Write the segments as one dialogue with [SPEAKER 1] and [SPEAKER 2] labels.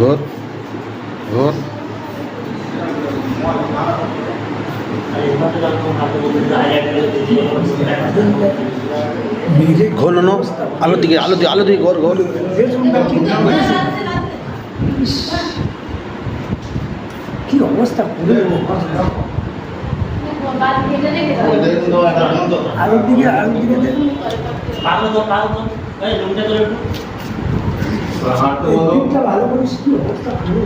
[SPEAKER 1] ঘোর ঘোর। ঘোর নো আলো দিকে আলো দিকে আলো দিকে ঘোর ঘোর।
[SPEAKER 2] কি অবস্থা করে আলোর দিকে আলোর দিকে এই ভালো করে কি অবস্থা করে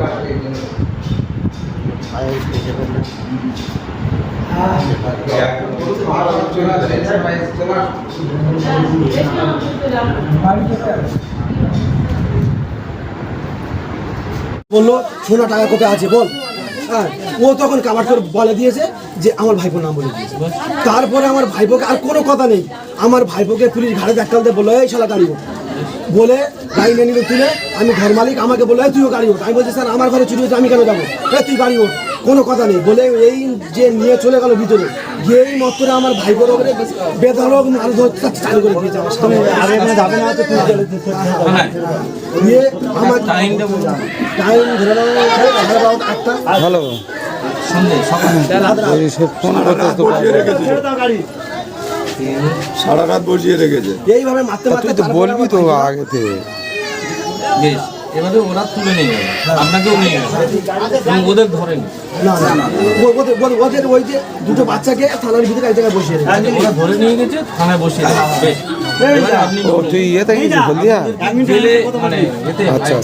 [SPEAKER 2] বাড়িতে
[SPEAKER 3] বলল সোনা টাকা কোথায় আছে বল? হ্যাঁ ও তখন কাবার করে বলে দিয়েছে যে আমার ভাইপোর নাম বলে দিয়েছে। তারপরে আমার ভাইপোকে আর কোনো কথা নেই। আমার ভাইপোকে পুলিশ ঘাড়ে দিয়ে বলল, এই শালা গাড়ি। বলে গাড়ি নিয়ে নিল তুলে আমি ঘর মালিক আমাকে বলল "এই, তুইও গাড়ি ওঠ। আমি বলছি স্যার আমার ঘরে চুরি হয়েছে আমি কেন যাব? তুই গাড়ি ওঠ কোনো কথা নেই। বলে এই যে নিয়ে চলে গেল ভিতরে গিয়েই মত্তরে আমার ভাইপোর ওপরে বেধরক মাল ধরতে চালু করে দিয়েছে আমার সামনে। আগে এখানে যাবে না তুই দিয়ে আমার টাইম ধরে নাও
[SPEAKER 1] ভালো
[SPEAKER 4] সারা রাত বসিয়ে রেখেছে।
[SPEAKER 3] এইভাবে মারতে মারতে
[SPEAKER 1] তুই তো বলবি তো আগে থেকে
[SPEAKER 5] বেশ এবারে ওরা তুলে নিয়ে গেল আপনাকেও নিয়ে গেল ওদের ধরেনি।
[SPEAKER 3] ওদের ওই যে দুটো বাচ্চাকে থানার ভিতরে এক জায়গায় বসিয়ে
[SPEAKER 5] ওরা ধরে নিয়ে গেছে থানায় বসিয়ে বেশ এবারে আপনি
[SPEAKER 1] ও তুই ইয়েতে গেছিস হলদিয়া? আচ্ছা।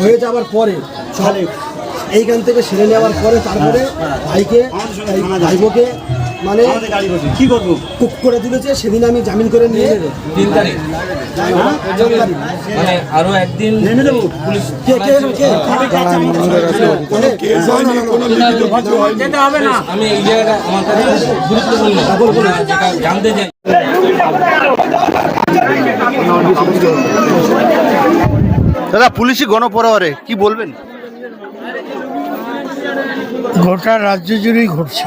[SPEAKER 3] হয়ে যাওয়ার পরে এইখান থেকে সেরে নেওয়ার পরে তারপরে ভাইকে এই ভাইবোকে মানে কি করব? কুক করে তুলেছে সেদিন আমি জামিন করে নিয়ে যাব
[SPEAKER 5] তিন তারিখ।
[SPEAKER 3] হ্যাঁ।
[SPEAKER 5] মানে আরও একদিন পুলিশ
[SPEAKER 3] কে কে কে?
[SPEAKER 1] দাঁড়ান মন্দিরের কাছে
[SPEAKER 4] কেস হয়নি কোনো লিখিত কিছু হয়নি।
[SPEAKER 5] আমি এই জায়গাটা আমার কাছে গুরুত্বপূর্ণ। যেটা জানতে চাই
[SPEAKER 1] দাদা পুলিশি গণপরোয়ারে কি বলবেন?
[SPEAKER 6] গোটা রাজ্য জুড়েই ঘটছে।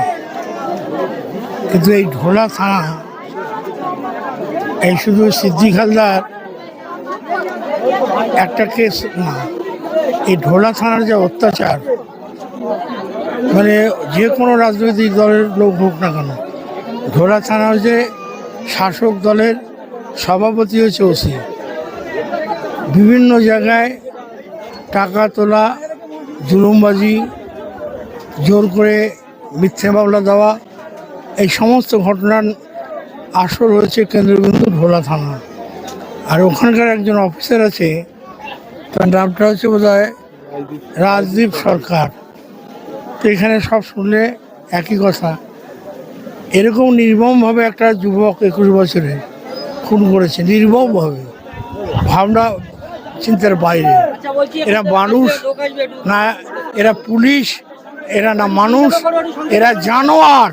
[SPEAKER 6] কিন্তু এই ঢোলা থানা এই শুধু সিদ্দিক হালদার একটা কেস না, এই ঢোলা থানার যে অত্যাচার মানে যে কোনো রাজনৈতিক দলের লোক হোক না কেন, ঢোলা থানার যে শাসক দলের সভাপতি হচ্ছে ওসি, বিভিন্ন জায়গায় টাকা তোলা, জুলুমবাজি, জোর করে মিথ্যে মামলা দেওয়া এই সমস্ত ঘটনার আসর হয়েছে কেন্দ্রবিন্দু ভোলা থানা। আর ওখানকার একজন অফিসার আছে, তার নামটা হচ্ছে বোধ হয় রাজদীপ সরকার। তো এখানে সব শুনলে একই কথা। এরকম নির্মমভাবে একটা যুবক একুশ বছরে খুন করেছে, নির্মমভাবে। ভাবনা, চিন্তার বাইরে। এরা মানুষ, না, এরা পুলিশ, এরা না মানুষ, এরা জানোয়ার।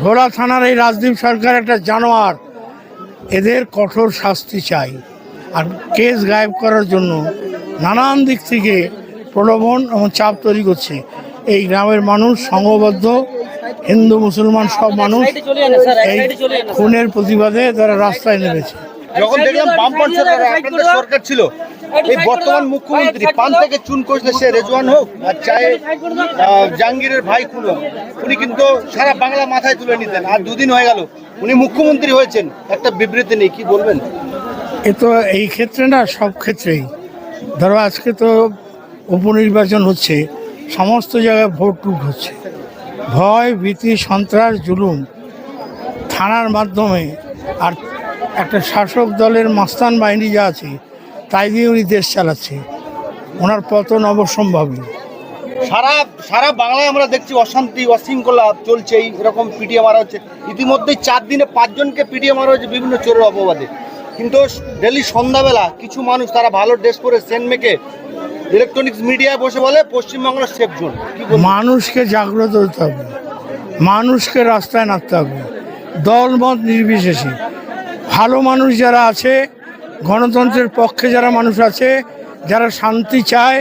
[SPEAKER 6] ধোলা থানার এই রাজদীপ সরকার একটা জানোয়ার। এদের কঠোর শাস্তি চাই। আর কেস গায়েব করার জন্য নানান দিক থেকে প্রলোভন এবং চাপ তৈরি করছে। এই গ্রামের মানুষ সংঘবদ্ধ হিন্দু মুসলমান সব মানুষ এই খুনের প্রতিবাদে তারা রাস্তায় নেমেছে।
[SPEAKER 1] যখন দেখলাম বামপন্থ সরকার আপনাদের সরকার ছিল এই বর্তমান মুখ্যমন্ত্রী পান থেকে চুন কষলে সে রেজওয়ান হোক আর চায়ে জাহাঙ্গীরের ভাই খুন হোক উনি কিন্তু সারা বাংলা মাথায় তুলে নিতেন। আর দুদিন হয়ে গেল উনি মুখ্যমন্ত্রী হয়েছেন একটা বিবৃতি নেই কি বলবেন?
[SPEAKER 6] এ তো এই ক্ষেত্রে না সব ক্ষেত্রেই। ধরো আজকে তো উপনির্বাচন হচ্ছে সমস্ত জায়গায় ভোট টুট হচ্ছে। ভয় ভীতি সন্ত্রাস জুলুম থানার মাধ্যমে আর একটা শাসক দলের মাস্তান বাহিনী যা আছে তাই দিয়ে উনি দেশ চালাচ্ছে। ওনার পতন অবসম্ভাবী
[SPEAKER 1] সারা সারা বাংলায় আমরা দেখছি অশান্তি অশৃঙ্খলা চলছে এই এরকম পিটিয়ে মারা হচ্ছে। ইতিমধ্যেই চার দিনে পাঁচজনকে পিটিয়ে মারা হচ্ছে বিভিন্ন চোরের অপবাদে। কিন্তু ডেলি সন্ধ্যাবেলা কিছু মানুষ তারা ভালো ড্রেস পরে সেন মেকে ইলেকট্রনিক্স মিডিয়ায় বসে বলে পশ্চিমবাংলার সেফ জোন
[SPEAKER 6] মানুষকে জাগ্রত হতে হবে। মানুষকে রাস্তায় নামতে হবে। দলমত নির্বিশেষে। ভালো মানুষ যারা আছে, গণতন্ত্রের পক্ষে যারা মানুষ আছে, যারা শান্তি চায়,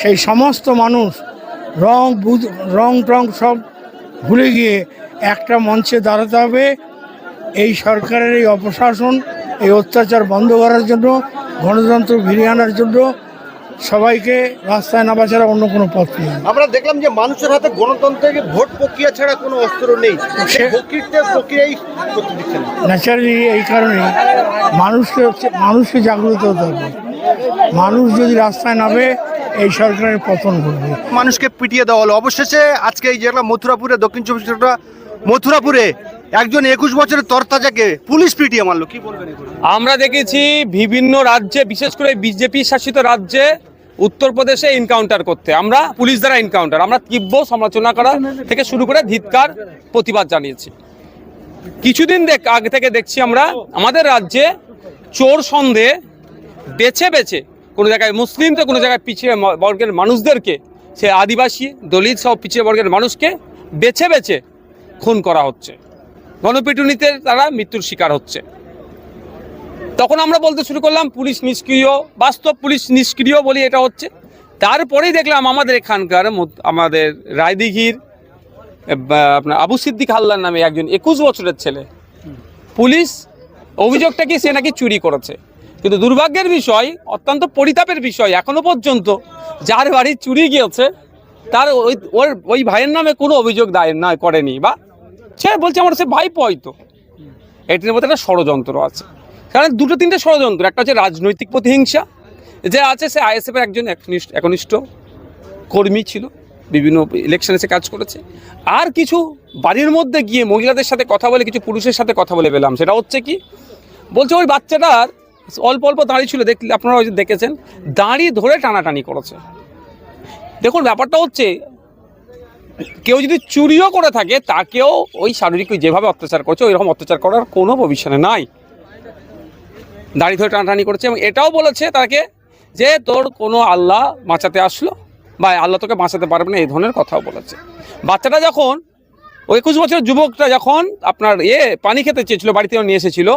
[SPEAKER 6] সেই সমস্ত মানুষ রং, বুধ, রং টং সব ভুলে গিয়ে একটা মঞ্চে দাঁড়াতে হবে। এই সরকারের এই অপশাসন, এই অত্যাচার বন্ধ করার জন্য, গণতন্ত্র ফিরিয়ে আনার জন্য সবাইকে রাস্তায় নামা ছাড়া অন্য কোনো পথ নেই।
[SPEAKER 1] আমরা দেখলাম যে মানুষের হাতে গণতন্ত্রের ভোট প্রক্রিয়া ছাড়া কোনো অস্ত্র নেই। প্রক্রিয়াই
[SPEAKER 6] ন্যাচারালি এই কারণে মানুষকে হচ্ছে- মানুষকে জাগ্রত হতে হবে। মানুষ যদি রাস্তায় নামে এই সরকারের পতন ঘটবে।
[SPEAKER 1] মানুষকে পিটিয়ে দেওয়া হলো। অবশেষে আজকে এই যেটা মথুরাপুরে দক্ষিণ চব্বিশ পরগনা মথুরাপুরে একজন একুশ বছরের তরতাজাকে পুলিশ পিটিয়ে মারলো। কি বলবেন
[SPEAKER 7] আমরা দেখেছি বিভিন্ন রাজ্যে বিশেষ করে বিজেপি শাসিত রাজ্যে উত্তরপ্রদেশে এনকাউন্টার করতে। আমরা পুলিশ দ্বারা এনকাউন্টার আমরা তীব্র সমালোচনা করা থেকে শুরু করে ধিৎকার, প্রতিবাদ জানিয়েছি। কিছুদিন দেখ আগে থেকে দেখছি আমরা, আমাদের রাজ্যে চোর সন্দেহে বেছে বেছে কোনো জায়গায় মুসলিম তো কোনো জায়গায় পিছিয়ে বর্গের মানুষদেরকে, সে আদিবাসী দলিত সব পিছিয়ে বর্গের মানুষকে বেছে বেছে খুন করা হচ্ছে। গণপিটুনিতে তারা মৃত্যুর শিকার হচ্ছে। তখন আমরা বলতে শুরু করলাম, পুলিশ নিষ্ক্রিয়। বাস্তব পুলিশ নিষ্ক্রিয় বলি এটা হচ্ছে। তারপরেই দেখলাম আমাদের এখানকার আমাদের রায়দিঘির আপনার আবু সিদ্দিক হাল্লার নামে একজন একুশ বছরের ছেলে। পুলিশ অভিযোগটা কি সে নাকি চুরি করেছে? কিন্তু দুর্ভাগ্যের বিষয়, অত্যন্ত পরিতাপের বিষয় এখনও পর্যন্ত, যার বাড়ি চুরি গিয়েছে, তার ওই, ওর, ওই ভাইয়ের নামে কোনো অভিযোগ দায়ের নয় করেনি, বা সে বলছে আমার সে ভাইপো হয়তো। এটির মধ্যে একটা ষড়যন্ত্র আছে। কারণ দুটো তিনটে ষড়যন্ত্র, একটা হচ্ছে রাজনৈতিক প্রতিহিংসা, যে আছে সে আইএসএফ এর একজন একনিষ্ঠ কর্মী ছিল, বিভিন্ন ইলেকশনে সে কাজ করেছে। আর কিছু বাড়ির মধ্যে গিয়ে মহিলাদের সাথে কথা বলে, কিছু পুরুষের সাথে কথা বলে পেলাম। সেটা হচ্ছে কি, বলছে ওই বাচ্চাটার অল্প অল্প দাঁড়িয়ে ছিল, দেখলে আপনারা হয়তো দেখেছেন দাঁড়িয়ে ধরে টানাটানি করেছে। দেখুন, ব্যাপারটা হচ্ছে, কেউ যদি চুরিও করে থাকে, তাকেও ওই শারীরিক যেভাবে অত্যাচার করছে ওই রকম অত্যাচার করার কোনো ভবিষ্যতে নাই। দাড়ি ধরে টানাটানি করেছে এবং এটাও বলেছে তাকে যে তোর কোনো আল্লাহ বাঁচাতে আসলো বা আল্লাহ তোকে বাঁচাতে পারবে না, এই ধরনের কথাও বলেছে। বাচ্চাটা যখন, ওই একুশ বছরের যুবকটা যখন আপনার এ পানি খেতে চেয়েছিল, বাড়িতে নিয়ে এসেছিল,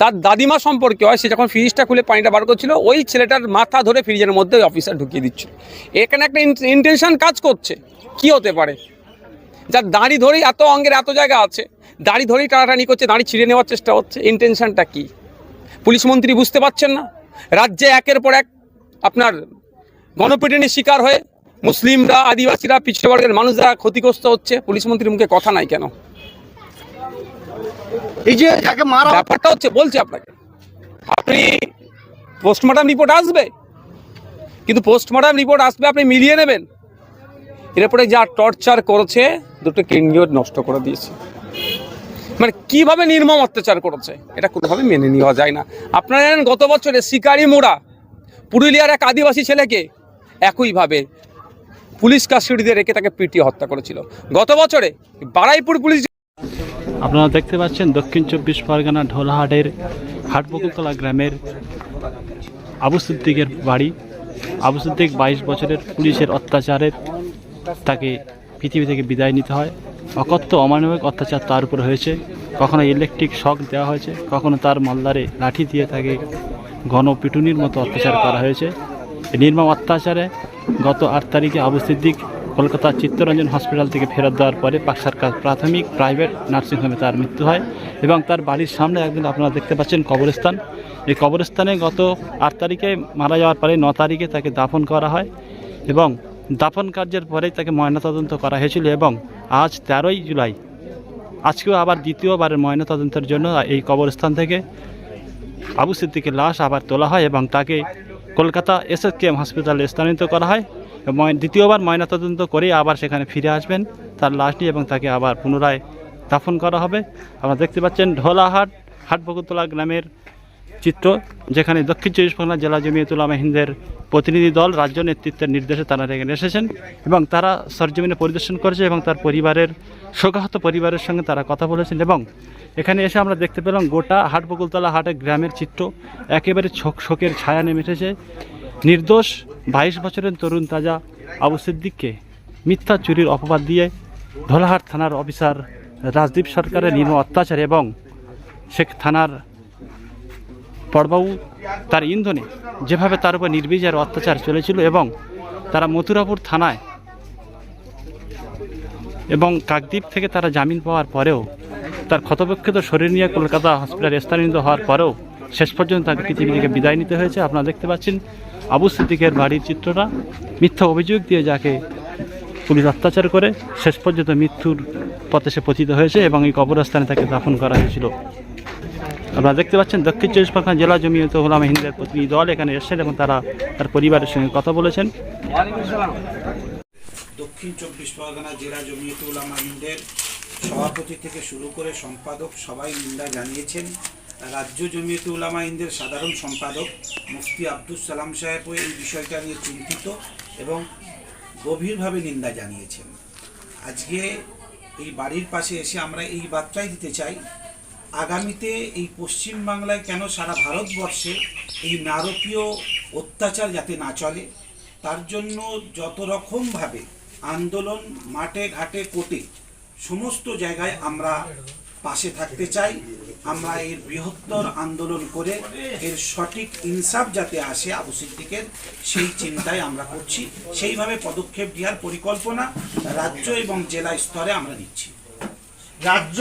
[SPEAKER 7] তার দাদিমা সম্পর্কে হয়, সে যখন ফ্রিজটা খুলে পানিটা বার করছিল, ওই ছেলেটার মাথা ধরে ফ্রিজের মধ্যে ওই অফিসার ঢুকিয়ে দিচ্ছিল। এখানে একটা ইন্টেনশন কাজ করছে, কি হতে পারে? যার দাড়ি ধরেই এত অঙ্গের এত জায়গা আছে, দাড়ি ধরেই টানাটানি করছে, দাড়ি ছিঁড়ে নেওয়ার চেষ্টা হচ্ছে ইন্টেনশনটা কি? পুলিশ মন্ত্রী বুঝতে পারছেন না। রাজ্যে একের পর এক আপনার গণপিটুনির শিকার হয়ে মুসলিমরা আদিবাসীরা পিছিয়ে বর্গের মানুষরা ক্ষতিগ্রস্ত হচ্ছে। পুলিশ মন্ত্রীর মুখে কথা নাই কেন?
[SPEAKER 1] এই যে যাকে মারা
[SPEAKER 7] ব্যাপারটা হচ্ছে বলছি আপনাকে আপনি পোস্টমর্টম রিপোর্ট আসবে? কিন্তু পোস্টমর্টম রিপোর্ট আসবে আপনি মিলিয়ে নেবেন। এরপরে যা টর্চার করেছে দুটো কেন্দ্রীয় নষ্ট করে দিয়েছে। মানে কীভাবে নির্মম অত্যাচার করেছে? এটা কোনোভাবে মেনে নেওয়া যায় না। আপনারা জানেন, গত বছরে শিকারি মোড়া পুরুলিয়ার এক আদিবাসী ছেলেকে একইভাবে পুলিশ কাস্টডিতে রেখে তাকে পিটিয়ে হত্যা করেছিল। গত বছরে বারাইপুর পুলিশ
[SPEAKER 8] আপনারা দেখতে পাচ্ছেন দক্ষিণ চব্বিশ পরগনা ঢোলহাটের হাটবকুলতলা গ্রামের আবু সিদ্দিকের বাড়ি। আবু সিদ্দিক বাইশ বছরের পুলিশের অত্যাচারের তাকে পৃথিবী থেকে বিদায় নিতে হয়। অকথ্য অমানবিক অত্যাচার তার উপর হয়েছে। কখনো ইলেকট্রিক শক দেওয়া হয়েছে, কখনো তার মালদারে লাঠি দিয়ে তাকে গণপিটুনির মতো অত্যাচার করা হয়েছে। নির্মম অত্যাচারে গত আট তারিখে আবু সিদ্দিক কলকাতার চিত্তরঞ্জন হসপিটাল থেকে ফেরত দেওয়ার পরে পাক সরকার প্রাথমিক, প্রাইভেট নার্সিংহোমে তার মৃত্যু হয় এবং তার বাড়ির সামনে একদিন আপনারা দেখতে পাচ্ছেন কবরস্থান। এই কবরস্থানে গত আট তারিখে মারা যাওয়ার পরে ন তারিখে তাকে দাফন করা হয় এবং দাফন কার্যের পরেই তাকে ময়নাতদন্ত করা হয়েছিল এবং আজ তেরোই জুলাই, আজকেও আবার দ্বিতীয়বারের ময়নাতদন্তের জন্য এই কবরস্থান থেকে আবু সিদ্দিকের লাশ আবার তোলা হয় এবং তাকে কলকাতা এস এস কেএম হসপিটালে স্থানান্তরিত করা হয়। এবং দ্বিতীয়বার ময়নাতদন্ত করে আবার সেখানে ফিরে আসবেন তার লাশ নিয়ে এবং তাকে আবার পুনরায় দাফন করা হবে। আপনারা দেখতে পাচ্ছেন ঢোলাহাট, হাটবকুতলা গ্রামের চিত্র, যেখানে দক্ষিণ চব্বিশ পরগনা জেলা জমিয়তুল হিন্দের প্রতিনিধি দল রাজ্য নেতৃত্বের নির্দেশে তারা এখানে এসেছেন এবং তারা সরজমিনে পরিদর্শন করেছে এবং তার পরিবারের, শোকাহত পরিবারের সঙ্গে তারা কথা বলেছেন এবং এখানে এসে আমরা দেখতে পেলাম গোটা হাট বকুলতলা হাটের গ্রামের চিত্র, একেবারে শোক শোকের ছায়া নেমে এসেছে। নির্দোষ বাইশ বছরের তরুণ তাজা আবু সিদ্দিককে মিথ্যা চুরির অপবাদ দিয়ে ধোলাহাট থানার অফিসার রাজদীপ সরকারের নির্ম অত্যাচার এবং শেখ থানার পরবাবু তার ইন্ধনে যেভাবে তার উপর নির্বিচার অত্যাচার চলেছিল এবং তারা মথুরাপুর থানায় এবং কাকদ্বীপ থেকে তারা জামিন পাওয়ার পরেও তার ক্ষতবিক্ষত শরীর নিয়ে কলকাতা হসপিটালে স্থানান্তরিত হওয়ার পরেও শেষ পর্যন্ত তাকে পৃথিবী থেকে বিদায় নিতে হয়েছে। আপনারা দেখতে পাচ্ছেন আবু সিদ্দিকের বাড়ির চিত্রটা। মিথ্যা অভিযোগ দিয়ে যাকে পুলিশ অত্যাচার করে, শেষ পর্যন্ত মৃত্যুর পথে সে পতিত হয়েছে এবং এই কবরস্থানে তাকে দাফন করা হয়েছিল। আপনারা দেখতে পাচ্ছেন দক্ষিণ চব্বিশ পরগনা জেলা জমিয়ত হোলামা হিন্দের প্রতিনিধি দল এখানে এসেছেন এবং তারা তার পরিবারের সঙ্গে কথা বলেছেন।
[SPEAKER 9] দক্ষিণ চব্বিশ পরগনা জেলা জমিয়ত উলামা হিন্দের সভাপতি থেকে শুরু করে সম্পাদক সবাই নিন্দা জানিয়েছেন। রাজ্য জমিয়ত উলামা হিন্দের সাধারণ সম্পাদক মুফতি আব্দুল সালাম সাহেবও এই বিষয়টা নিয়ে চিন্তিত এবং গভীরভাবে নিন্দা জানিয়েছেন। আজকে এই বাড়ির পাশে এসে আমরা এই বার্তাই দিতে চাই আগামীতে এই পশ্চিম বাংলায় কেন সারা ভারতবর্ষে এই নারকীয় অত্যাচার যাতে না চলে? তার জন্য যত রকমভাবে আন্দোলন মাঠে ঘাটে কোটে সমস্ত জায়গায় আমরা পাশে থাকতে চাই, আমরা এর বৃহত্তর আন্দোলন করে এর সঠিক ইনসাফ যাতে আসে আবু সিদ্দিকের, সেই চিন্তায় আমরা করছি। সেইভাবে পদক্ষেপ দেওয়ার পরিকল্পনা রাজ্য এবং জেলা স্তরে আমরা নিচ্ছি।
[SPEAKER 1] রাজ্য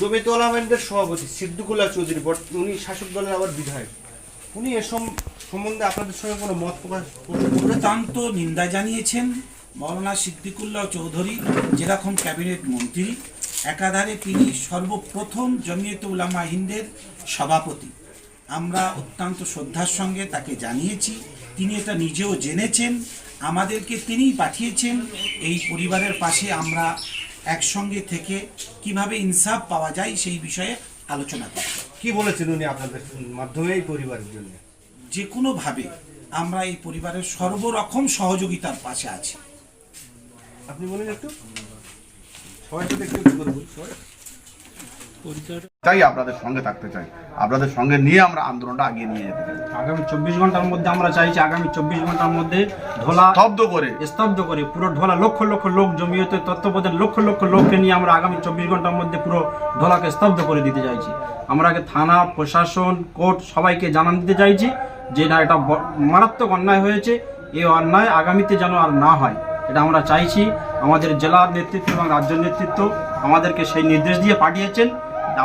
[SPEAKER 1] জমিত ওলামেন্টের সভাপতি সিদ্দিকুল্লাহ চৌধুরী উনি শাসক দলের আবার বিধায়ক। উনি এ সম্বন্ধে আপনাদের সঙ্গে কোনো মত প্রকাশ?
[SPEAKER 9] অত্যন্ত নিন্দা জানিয়েছেন মৌলানা সিদ্দিকুল্লাহ চৌধুরী যেরকম ক্যাবিনেট মন্ত্রী। একাধারে তিনি সর্বপ্রথম জমিয়ত উলামা হিন্দের সভাপতি। আমরা অত্যন্ত শ্রদ্ধার সঙ্গে তাকে জানিয়েছি। তিনি এটা নিজেও জেনেছেন। আমাদেরকে তিনিই পাঠিয়েছেন। এই পরিবারের পাশে আমরা একসঙ্গে থেকে কীভাবে ইনসাফ পাওয়া যায় সেই বিষয়ে আলোচনা করব।
[SPEAKER 1] কি বলেছেন উনি আপনাদের মাধ্যমে এই পরিবারের জন্য?
[SPEAKER 9] যে কোনোভাবে আমরা এই পরিবারের সর্বরকম সহযোগিতার পাশে আছি।
[SPEAKER 1] আপনি বলেন একটু।
[SPEAKER 10] চাই আপনাদের সঙ্গে থাকতে চাই। আপনাদের সঙ্গে নিয়ে আমরা আন্দোলনটা আগিয়ে নিয়ে যেতে চাই।
[SPEAKER 11] আগামী চব্বিশ ঘণ্টার মধ্যে আমরা চাইছি আগামী চব্বিশ ঘণ্টার মধ্যে ধোলা
[SPEAKER 10] স্তব্ধ করে।
[SPEAKER 11] স্তব্ধ করে পুরো ঢোলা লক্ষ লক্ষ লোক জমিয়তে তত্ত্বাবধান লক্ষ লক্ষ লোককে নিয়ে আমরা আগামী চব্বিশ ঘণ্টার মধ্যে পুরো ঢোলাকে স্তব্ধ করে দিতে চাইছি। আমরা আগে থানা প্রশাসন কোর্ট সবাইকে জানান দিতে চাইছি যে না এটা মারাত্মক অন্যায় হয়েছে এই অন্যায় আগামীতে যেন আর না হয়। এটা আমরা চাইছি আমাদের জেলার নেতৃত্ব এবং রাজ্য নেতৃত্ব আমাদেরকে সেই নির্দেশ দিয়ে পাঠিয়েছেন।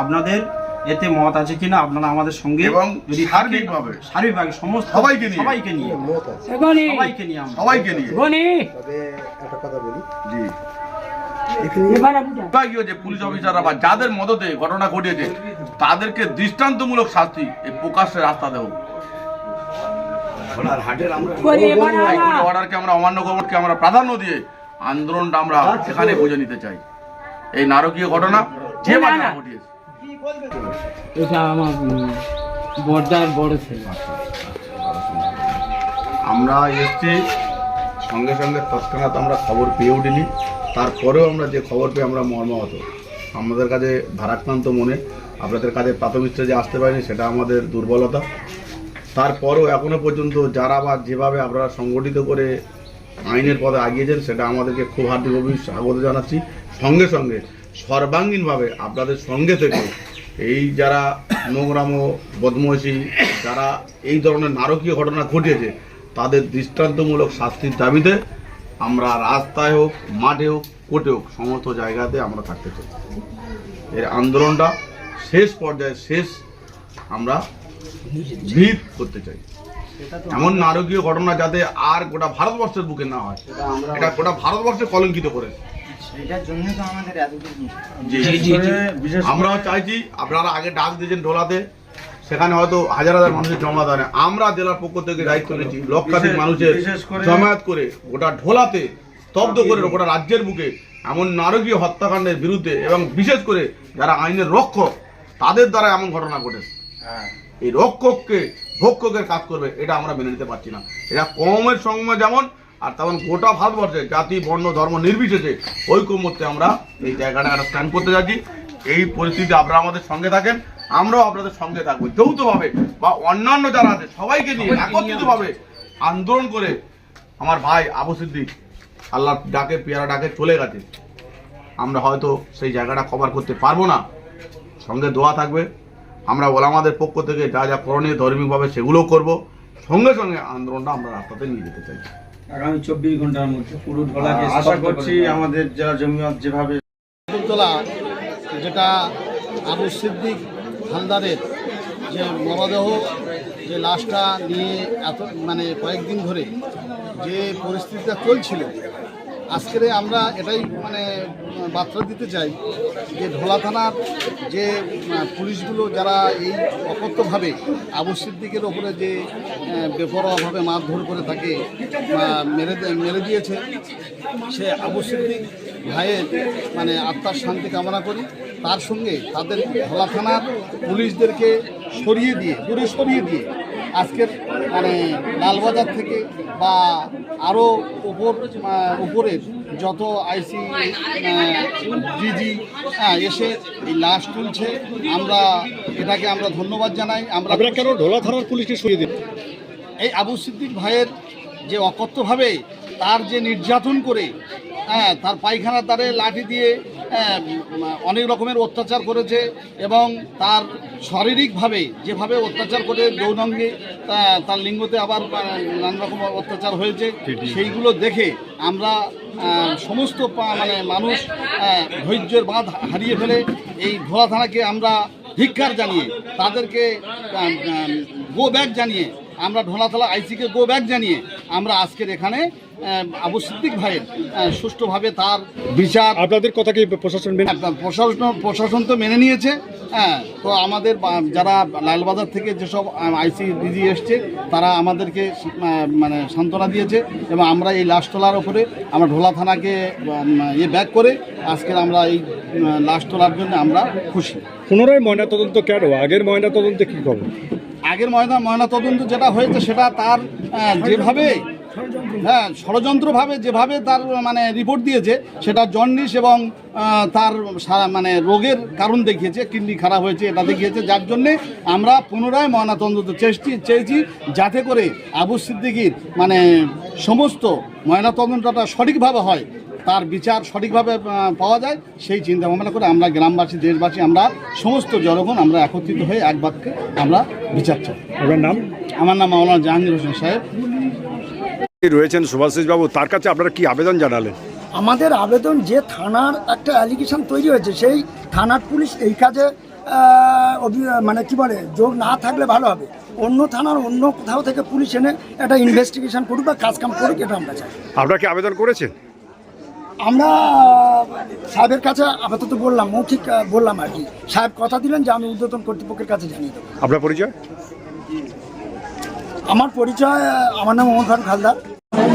[SPEAKER 11] আপনাদের এতে মত আছে কিনা আপনারা আমাদের সঙ্গে
[SPEAKER 10] এবং
[SPEAKER 11] যদি
[SPEAKER 10] সার্বিকভাবে।
[SPEAKER 11] সার্বিকভাবে সমস্ত
[SPEAKER 10] সবাইকে নিয়ে।
[SPEAKER 11] সবাইকে নিয়ে। সবাইকে নিয়ে আমরা।
[SPEAKER 10] সবাইকে নিয়ে।
[SPEAKER 12] তবে একটা কথা বলি।
[SPEAKER 10] জি। যে পুলিশ অফিসাররা বা যাদের মদতে ঘটনা ঘটিয়েছে তাদেরকে দৃষ্টান্তমূলক শাস্তি এই প্রকাশ্যে রাস্তা দেব। অর্ডারকে আমরা অমান্য করবকে আমরা প্রাধান্য দিয়ে আন্দোলনটা আমরা এখানে বুঝে নিতে চাই। এই নারকীয় ঘটনা যে ঘটিয়েছে।
[SPEAKER 5] এটা আমার বর্দার বড় ছেলে।
[SPEAKER 10] আমরা এসছি, সঙ্গে সঙ্গে তৎক্ষণাৎ আমরা খবর পেয়ে উঠিনি। তারপরেও আমরা যে খবর পেয়ে আমরা মর্মাহত। আমাদের কাছে ভারাক্রান্ত মনে, আপনাদের কাছে প্রাথমিক যে আসতে পারিনি, সেটা আমাদের দুর্বলতা। তারপরেও এখনও পর্যন্ত যারা বা যেভাবে আপনারা সংগঠিত করে আইনের পথে আগিয়েছেন, সেটা আমাদেরকে খুব হার্দিকভাবে স্বাগত জানাচ্ছি। সঙ্গে সঙ্গে সর্বাঙ্গীনভাবে আপনাদের সঙ্গে থেকে এই যারা নোংরাম বদমশি যারা এই ধরনের নারকীয় ঘটনা ঘটিয়েছে তাদের দৃষ্টান্তমূলক শাস্তির দাবিতে আমরা রাস্তায় হোক মাঠে হোক কোর্টে হোক সমস্ত জায়গাতে আমরা থাকতে চাই এর আন্দোলনটা শেষ পর্যায়ে শেষ আমরা ভিত করতে চাই এমন নারকীয় ঘটনা যাতে আর গোটা ভারতবর্ষের বুকে না হয় এটা গোটা ভারতবর্ষে কলঙ্কিত করে জি, জি, জি। আমরাও চাইছি আপনারা আগে ডাক দিয়েছেন ঢোলাতে সেখানে হয়তো হাজার হাজার মানুষের হয় না। আমরা জেলার পক্ষ থেকে দায়িত্ব নিয়েছি লক্ষাধিক মানুষের জমায়েত করে গোটা ঢোলাতে স্তব্ধ করে গোটা রাজ্যের বুকে এমন নারকীয় হত্যাকাণ্ডের বিরুদ্ধে এবং বিশেষ করে যারা আইনের রক্ষক তাদের দ্বারা এমন ঘটনা ঘটেছে। এই রক্ষককে ভক্ষকের কাজ করবে এটা আমরা মেনে নিতে পারছি না। এটা কমের সঙ্গে যেমন আর তেমন গোটা ভারতবর্ষে জাতি বর্ণ ধর্ম নির্বিশেষে ঐকমত্যে আমরা এই জায়গাটা একটা স্ট্যান্ড করতে যাচ্ছি। এই পরিস্থিতি আপনারা আমাদের সঙ্গে থাকেন আমরাও আপনাদের সঙ্গে থাকব। যৌথভাবে বা অন্যান্য যারা আছে সবাইকে নিয়ে একত্রিতভাবে আন্দোলন করে আমার ভাই আবু সিদ্দিক আল্লাহ ডাকে পেয়ারা ডাকে চলে গেছে। আমরা হয়তো সেই জায়গাটা কভার করতে পারব না। সঙ্গে দোয়া থাকবে। আমরা ওলামাদের পক্ষ থেকে যা যা করণীয় ধর্মীয়ভাবে সেগুলোও করব। সঙ্গে সঙ্গে আন্দোলনটা আমরা রাস্তাতে নিয়ে যেতে চাই
[SPEAKER 11] আগামী চব্বিশ ঘণ্টার মধ্যে পুরো ঢোলাকে
[SPEAKER 1] আশা করছি আমাদের যারা জমিয়ত যেভাবে
[SPEAKER 12] তোলা যেটা আবু সিদ্দিক হালদারের যে মরদেহ যে লাশটা নিয়ে এত মানে কয়েকদিন ধরে যে পরিস্থিতিটা চলছিল আজকের আমরা এটাই মানে বার্তা দিতে চাই যে ঢোলা থানার যে পুলিশগুলো যারা এই অকথ্যভাবে আবু সিদ্দিকের ওপরে যে বেপরোয়াভাবে মারধর করে থাকে মেরে মেরে দিয়েছে, সে আবু সিদ্দিক ভাইয়ের মানে আত্মার শান্তি কামনা করি। তার সঙ্গে তাদের ঢোলা থানার পুলিশদেরকে সরিয়ে দিয়ে, দূরে সরিয়ে দিয়ে আজকের মানে লালবাজার থেকে বা আরও উপর আহ, উপরের যত আইসি ডিজি হ্যাঁ এসে এই লাশ তুলছে আমরা এটাকে আমরা ধন্যবাদ জানাই। আমরা কেন ঢোলা থানার পুলিশকে সরিয়ে দিন এই আবু সিদ্দিক ভাইয়ের যে অকথ্যভাবে তার যে নির্যাতন করে হ্যাঁ তার পায়খানার দ্বারে লাঠি দিয়ে অনেক রকমের অত্যাচার করেছে এবং তার শারীরিকভাবে যেভাবে অত্যাচার করে যৌনাঙ্গে তার লিঙ্গতে আবার নানা রকম অত্যাচার হয়েছে সেইগুলো দেখে আমরা সমস্ত মানে মানুষ ধৈর্যের বাঁধ হারিয়ে ফেলে এই ভোলা থানাকে আমরা ধিক্কার জানিয়ে তাদেরকে গো ব্যাগ জানিয়ে আমরা ঢোলাতলা আইসিকে গো ব্যাগ জানিয়ে আমরা আজকের এখানে আবু সিদ্দিক ভাইয়ের সুষ্ঠুভাবে তার বিচার আপনাদের কথা কি প্রশাসন প্রশাসন প্রশাসন তো মেনে নিয়েছে হ্যাঁ তো আমাদের যারা লালবাজার থেকে যেসব আইসি ডিজি এসছে তারা আমাদেরকে মানে সান্ত্বনা দিয়েছে এবং আমরা এই লাশ তোলার ওপরে আমরা ঢোলা থানাকে ইয়ে ব্যাক করে আজকের আমরা এই লাশ তোলার জন্য আমরা খুশি।
[SPEAKER 6] পুনরায় ময়না তদন্ত কেন? আগের ময়না তদন্তে কি করব
[SPEAKER 12] আগের ময়না ময়না তদন্ত যেটা হয়েছে সেটা তার যেভাবে হ্যাঁ ষড়যন্ত্রভাবে যেভাবে তার মানে রিপোর্ট দিয়েছে সেটা জন্ডিস এবং তার সারা মানে রোগের কারণ দেখিয়েছে কিডনি খারাপ হয়েছে এটা দেখিয়েছে যার জন্যে আমরা পুনরায় ময়নাতদন্ত চেষ্টি চেয়েছি যাতে করে আবু সিদ্দিকির মানে সমস্ত ময়নাতদন্তটা সঠিকভাবে হয় তার বিচার সঠিকভাবে পাওয়া যায় সেই চিন্তা ভাবনা করে আমরা গ্রামবাসী দেশবাসী আমরা সমস্ত জনগণ আমরা একত্রিত হয়ে এক বাক্যে আমরা বিচার চাই।
[SPEAKER 6] আপনার নাম?
[SPEAKER 12] আমার নাম মাওলানা জাহাঙ্গীর হোসেন সাহেব।
[SPEAKER 6] রয়েছেন সুভাষিস বাবু তার কাছে আপনারা কি আবেদন জানালেন?
[SPEAKER 2] আমাদের আবেদন যে থানার একটা অ্যালিগেশন তৈরি হয়েছে সেই থানার পুলিশ এই কাজে মানে কি বলে যোগ না থাকলে ভালো হবে। অন্য থানার অন্য কোথাও থেকে পুলিশ এনে একটা ইনভেস্টিগেশন করুক বা কাজ কাম করুক এটা আমরা চাই।
[SPEAKER 6] আপনারা কি আবেদন করেছেন?
[SPEAKER 2] আমরা সাহেবের কাছে আপাতত বললাম মৌখিক বললাম আর কি। সাহেব কথা দিলেন যে আমি উদ্বোধন কর্তৃপক্ষের কাছে জানিয়ে দেবো।
[SPEAKER 6] আপনার পরিচয়?
[SPEAKER 2] আমার পরিচয় আমার নাম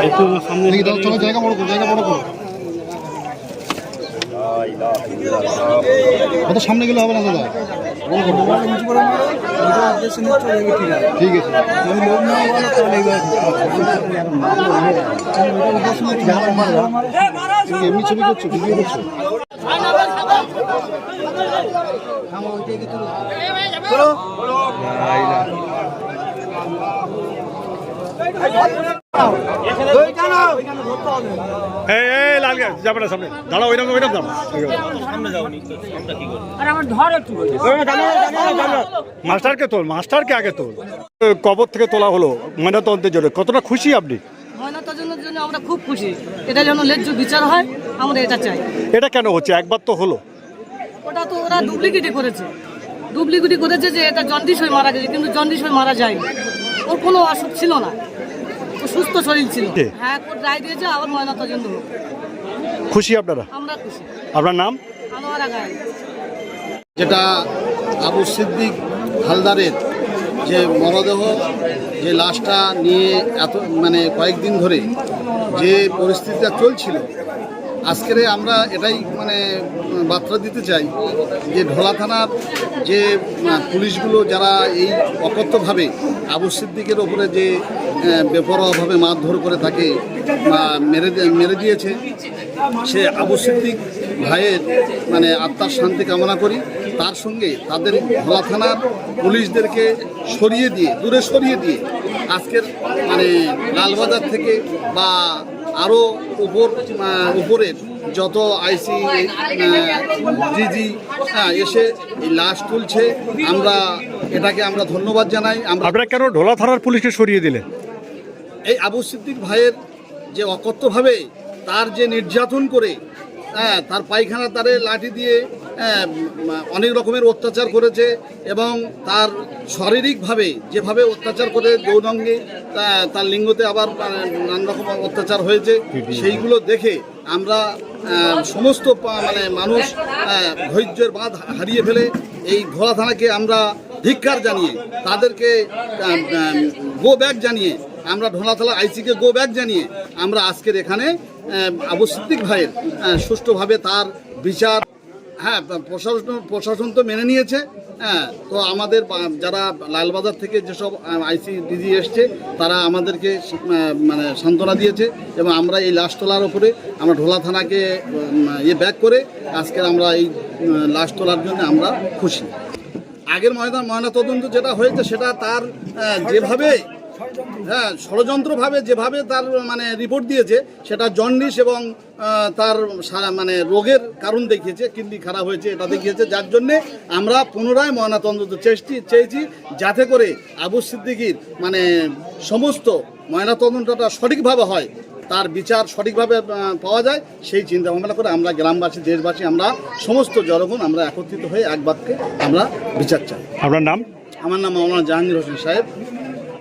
[SPEAKER 8] একটু সামনে
[SPEAKER 12] জায়গা বড় করো জায়গা বড় করো কত সামনে গেলে হবে না দাদা ঠিক আছে এমনি ছবি করছ ভিডিও করছ
[SPEAKER 6] এই লাল গাছ যাবে না সামনে। দাঁড়াও ওইরকম ওইরকম দাঁড়াও মাস্টারকে তোল মাস্টারকে আগে তোল। কবর থেকে তোলা হলো ময়নাতদন্তের জন্য। কতটা খুশি আপনি?
[SPEAKER 13] ময়নাতদন্তের জন্য আমরা খুব খুশি। এটা যেন ন্যায্য বিচার হয় আমরা এটা চাই।
[SPEAKER 6] এটা কেন হচ্ছে? একবার তো হলো।
[SPEAKER 13] ওটা তো ওরা ডুপ্লিকেটই করেছে। ডুপ্লিকেটই করেছে যে এটা জন্ডিস হয়ে মারা গেছে কিন্তু জন্ডিস হয়ে মারা যায়নি। ওর কোনো অসুখ ছিল না। সুস্থ শরীর ছিল। হ্যাঁ কোর্ট রায় দিয়েছে আবার ময়নাতদন্ত
[SPEAKER 5] খুশি আপনারা?
[SPEAKER 13] আমরা খুশি।
[SPEAKER 5] আপনার নাম?
[SPEAKER 13] আনোয়ারা গায়
[SPEAKER 12] যেটা আবু সিদ্দিক হালদারের যে মরদেহ যে লাশটা নিয়ে এত মানে কয়েকদিন ধরে যে পরিস্থিতিটা চলছিল আজকের আমরা এটাই মানে বার্তা দিতে চাই যে ঢোলা থানার যে পুলিশগুলো যারা এই অকথ্যভাবে আবু সিদ্দিকের ওপরে যে বেপরোয়াভাবে মারধর করে তাকে মেরে মেরে দিয়েছে, সে আবু সিদ্দিক ভাইয়ের মানে আত্মার শান্তি কামনা করি। তার সঙ্গে তাদের ভোলা থানার পুলিশদেরকে সরিয়ে দিয়ে, দূরে সরিয়ে দিয়ে আজকের মানে লালবাজার থেকে বা আরও উপর উপরের যত আইসি জিজি হ্যাঁ এসে এই লাশ তুলছে। আমরা এটাকে আমরা ধন্যবাদ জানাই। আমরা
[SPEAKER 5] আপনারা কেন ঢোলা থানার পুলিশকে সরিয়ে দিলেন?
[SPEAKER 12] এই আবু সিদ্দিক ভাইয়ের যে অকথ্যভাবে তার যে নির্যাতন করে হ্যাঁ তার পায়খানা তারে লাঠি দিয়ে অনেক রকমের অত্যাচার করেছে এবং তার শারীরিকভাবে যেভাবে অত্যাচার করে যৌনঙ্গে তার লিঙ্গতে আবার মানে, নানা রকম অত্যাচার হয়েছে সেইগুলো দেখে আমরা সমস্ত মানে মানুষ ধৈর্যের বাঁধ হারিয়ে ফেলে এই ঘোড়া থানাকে আমরা ধিক্কার জানিয়ে তাদেরকে গো ব্যাগ জানিয়ে আমরা ঢোলাতলা আইসিকে গো ব্যাক জানিয়ে আমরা আজকের এখানে আহ, ভাইয়ের সুষ্ঠুভাবে তার বিচার হ্যাঁ প্রশাসন প্রশাসন তো মেনে নিয়েছে হ্যাঁ তো আমাদের যারা লালবাজার থেকে যেসব আইসি ডিজি এসছে তারা আমাদেরকে মানে সান্ত্বনা দিয়েছে এবং আমরা এই লাশ তোলার ওপরে আমরা ঢোলা থানাকে ইয়ে ব্যাক করে আজকে আমরা এই উম, লাশ তোলার জন্য আমরা খুশি। আগের ময়না ময়না তদন্ত যেটা হয়েছে সেটা তার যেভাবে হ্যাঁ ষড়যন্ত্রভাবে যেভাবে তার মানে রিপোর্ট দিয়েছে সেটা জন্ডিস এবং তার মানে রোগের কারণ দেখিয়েছে কিডনি খারাপ হয়েছে এটা দেখিয়েছে। যার জন্যে আমরা পুনরায় ময়নাতদন্ত চেষ্টি চেয়েছি যাতে করে আবু সিদ্দিকির মানে সমস্ত ময়নাতদন্তটা সঠিকভাবে হয় তার বিচার সঠিকভাবে পাওয়া যায় সেই চিন্তা ভাবনা করে আমরা গ্রামবাসী দেশবাসী আমরা সমস্ত জনগণ আমরা একত্রিত হয়ে এক বাক্যে আমরা বিচার চাই।
[SPEAKER 5] আপনার নাম?
[SPEAKER 12] আমার নাম মাওলানা জাহাঙ্গীর হোসেন সাহেব।